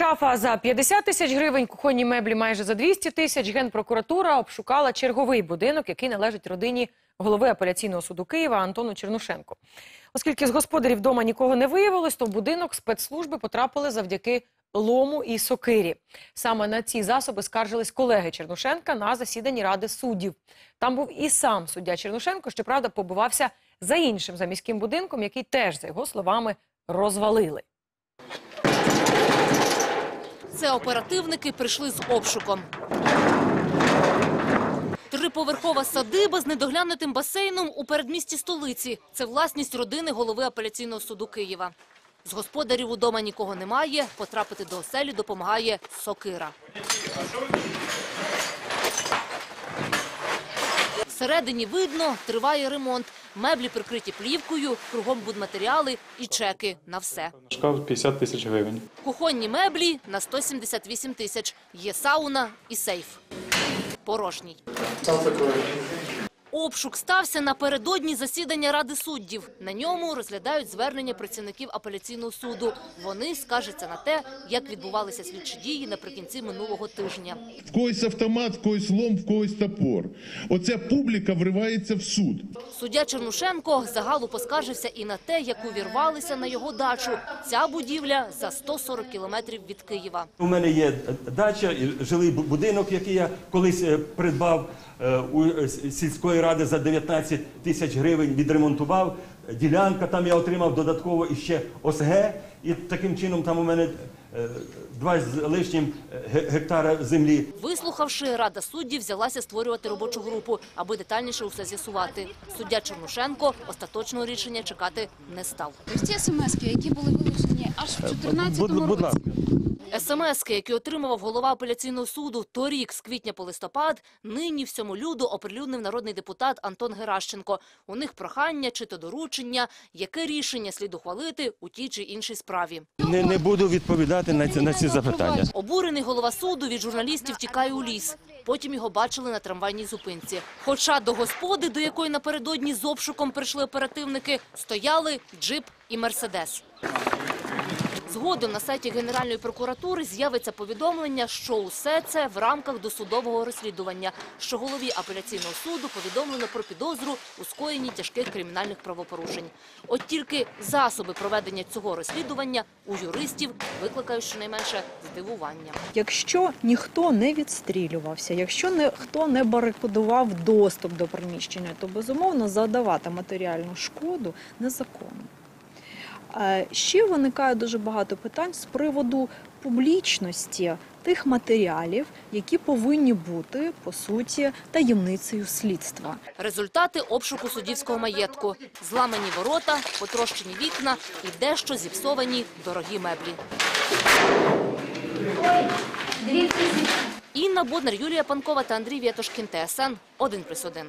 Шафа за 50 тисяч гривень, кухонні меблі майже за 200 тисяч. Генпрокуратура обшукала черговий будинок, який належить родині голови апеляційного суду Києва Антону Чернушенко. Оскільки з господарів вдома нікого не виявилось, то в будинок спецслужби потрапили завдяки лому і сокирі. Саме на ці засоби скаржились колеги Чернушенка на засіданні ради суддів. Там був і сам суддя Чернушенко, щоправда, побивався за іншим заміським будинком, який теж, за його словами, розвалили. Це оперативники прийшли з обшуком. Триповерхова садиба з недоглянутим басейном у передмісті столиці. Це власність родини голови апеляційного суду Києва. З господарів удома нікого немає. Потрапити до оселі допомагає сокира. Всередині видно, триває ремонт. Меблі прикриті плівкою, кругом будматеріали і чеки на все. Шкаф 50 тисяч гривень. Кухонні меблі на 178 тисяч. Є сауна і сейф. Порожній. Обшук стався напередодні засідання Ради суддів. На ньому розглядають звернення працівників апеляційного суду. Вони скаржаться на те, як відбувалися слідчі дії наприкінці минулого тижня. В когось автомат, в когось лом, в когось топор. Оця публіка вривається в суд. Суддя Чернушенко загалу поскаржився і на те, як увірвалися на його дачу. Ця будівля за 140 кілометрів від Києва. У мене є дача, і жилий будинок, який я колись е, придбав е, у е, с- ради за 19 тисяч гривень, відремонтував. Ділянка там я отримав додатково іще ОСГ, і таким чином там у мене два з лишнім е, гектара землі. Вислухавши, Рада суддів взялася створювати робочу групу, аби детальніше усе з'ясувати. Суддя Чернушенко остаточного рішення чекати не став. Ось ці смски, які були вилучені аж в 2014 Будь, будь році. ласка. СМСки, які отримував голова апеляційного суду торік з квітня по листопад, нині всьому люду оприлюднив народний депутат Антон Геращенко. У них прохання чи то доручення, яке рішення слід ухвалити у тій чи іншій справі. Не, не буду відповідати на ці, на ці запитання. Обурений голова суду від журналістів тікає у ліс. Потім його бачили на трамвайній зупинці. Хоча до господи, до якої напередодні з обшуком прийшли оперативники, стояли джип і мерседес. Згодом на сайті Генеральної прокуратури з'явиться повідомлення, що усе це в рамках досудового розслідування, що голові апеляційного суду повідомлено про підозру у скоєнні тяжких кримінальних правопорушень. От тільки засоби проведення цього розслідування у юристів викликають щонайменше здивування. Якщо ніхто не відстрілювався, якщо ніхто не барикадував доступ до приміщення, то безумовно задавати матеріальну шкоду незаконно. Е, Ще виникає дуже багато питань з приводу публічності тих матеріалів, які повинні бути по суті таємницею слідства. Результати обшуку суддівського маєтку: зламані ворота, потрощені вікна і дещо зіпсовані дорогі меблі. Інна Боднар, Юлія Панкова та Андрій Вєтошкін, ТСН 1+,1.